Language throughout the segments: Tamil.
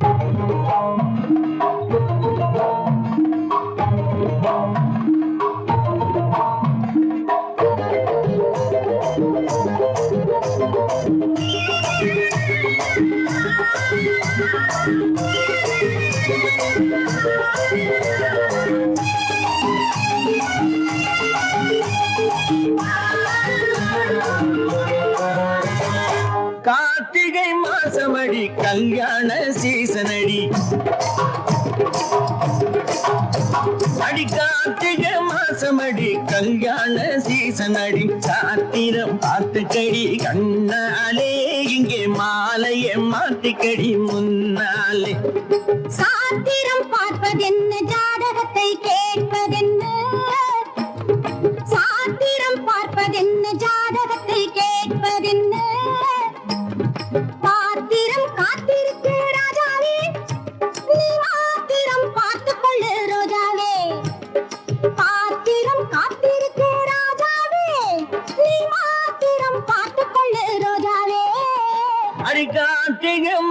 கார்த்திகை மாசமடி கல்யாண சீசனடி. அடி கார்த்திகை மாசமடி கல்யாண சீசனடி. சாத்திரம் பார்த்துக்கடி கண்ணாலே இங்கே மாலையை மாத்திக்கடி முன்னாலே. சாத்திரம் பார்ப்பதென்ன ஜாதக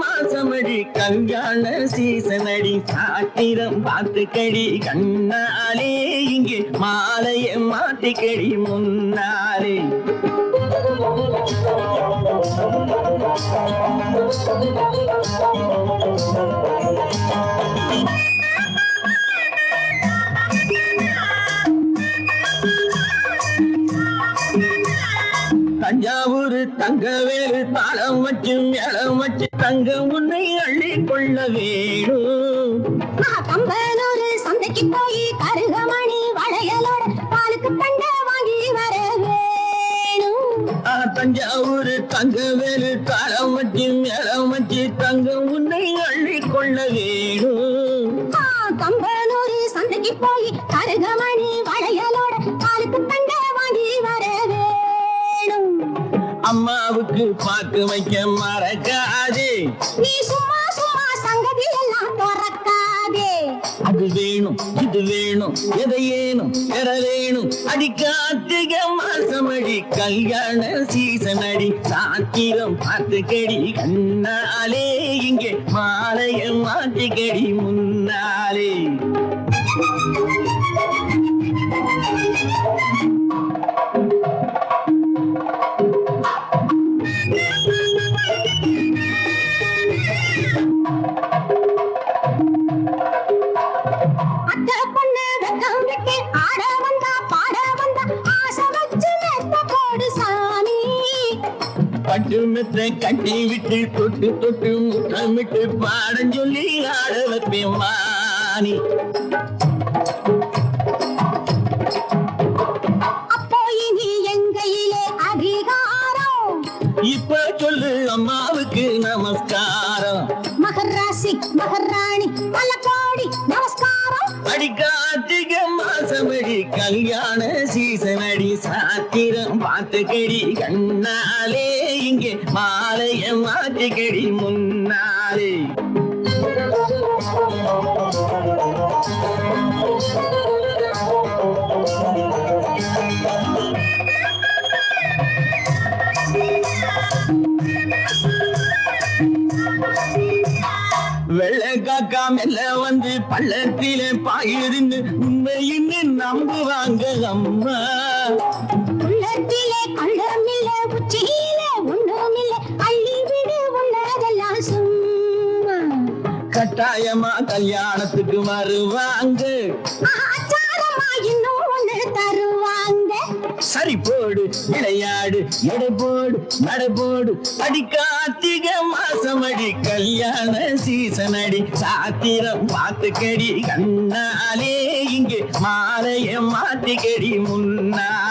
மாசமடி கல்யாண சீசனடி சாத்திரம் பார்த்துக்கடி கண்ணாலே இங்கே மாலைய மாத்திக்கடி முன்னாலே Thank you. தஞ்சாவூர் தங்கவேலு தாளம் வச்சு மேளம் வச்சு தங்கம் உன்னை அள்ளி கொள்ள வேணும் கம்பனூர் சந்தைக்கு போய் கருகமணி வளையலோட பாலுக்கு தண்ட வாங்கி வர வேணும். தஞ்சாவூர் தங்கவேலு தாளம் வச்சு மேளம் வச்சு தங்கம் உன்னை அள்ளி கொள்ள வேணும் கம்பனூர் சந்தைக்கு போய் கருகமணி அம்மாவுக்கு பாக்கு வைக்க மறக்காதே. நீ சும்மா சும்மா சங்கதி எல்லாம் துறக்காதே. அது வேணும் இது வேணும் எதை ஏனும் பெற வேணும். அடி கார்த்திகை மாசமடி கல்யாண சீசன் அடி சாத்திரம் பார்த்துக்கடி கண்ணாலே இங்கே மாலைய மாத்திக்கடி முன்னாலே. பட்டு மெத்த கட்டி விட்டு தொட்டு தொட்டு முத்தமிட்டு பாடம் சொல்லி ஆட வைப்பேன் அதிகாரம். இப்ப சொல்லு அம்மாவுக்கு நமஸ்காரம். மகராசி மகராணி பல கோடி நமஸ்காரம். அடி கார்த்திகை மாசமடி கல்யாண சீசனடி சாத்திரம் பார்த்துக்கடி கண்ணாலே. இங்கே மாலைய மாத்திக்கடி முன்னாலே. வெள்ளை காக்கா மெல்ல வந்து பள்ளத்தில பாயிருந்து உண்மையின்னு நம்புவாங்க அம்மா. உள்ளத்திலே பள்ளமில்ல உச்சியில் கட்டாயமா கல்யாணத்துக்கு வருவாங்க. சரி போடு விளையாடு எடை போடு நடை போடு. அடி கார்த்திகை மாசம் அடி கல்யாண சீசன் அடி. சாத்திரம் பார்த்துக்கடி கண்ணாலே இங்கே மாலைய மாத்திக்கடி முன்னாலே.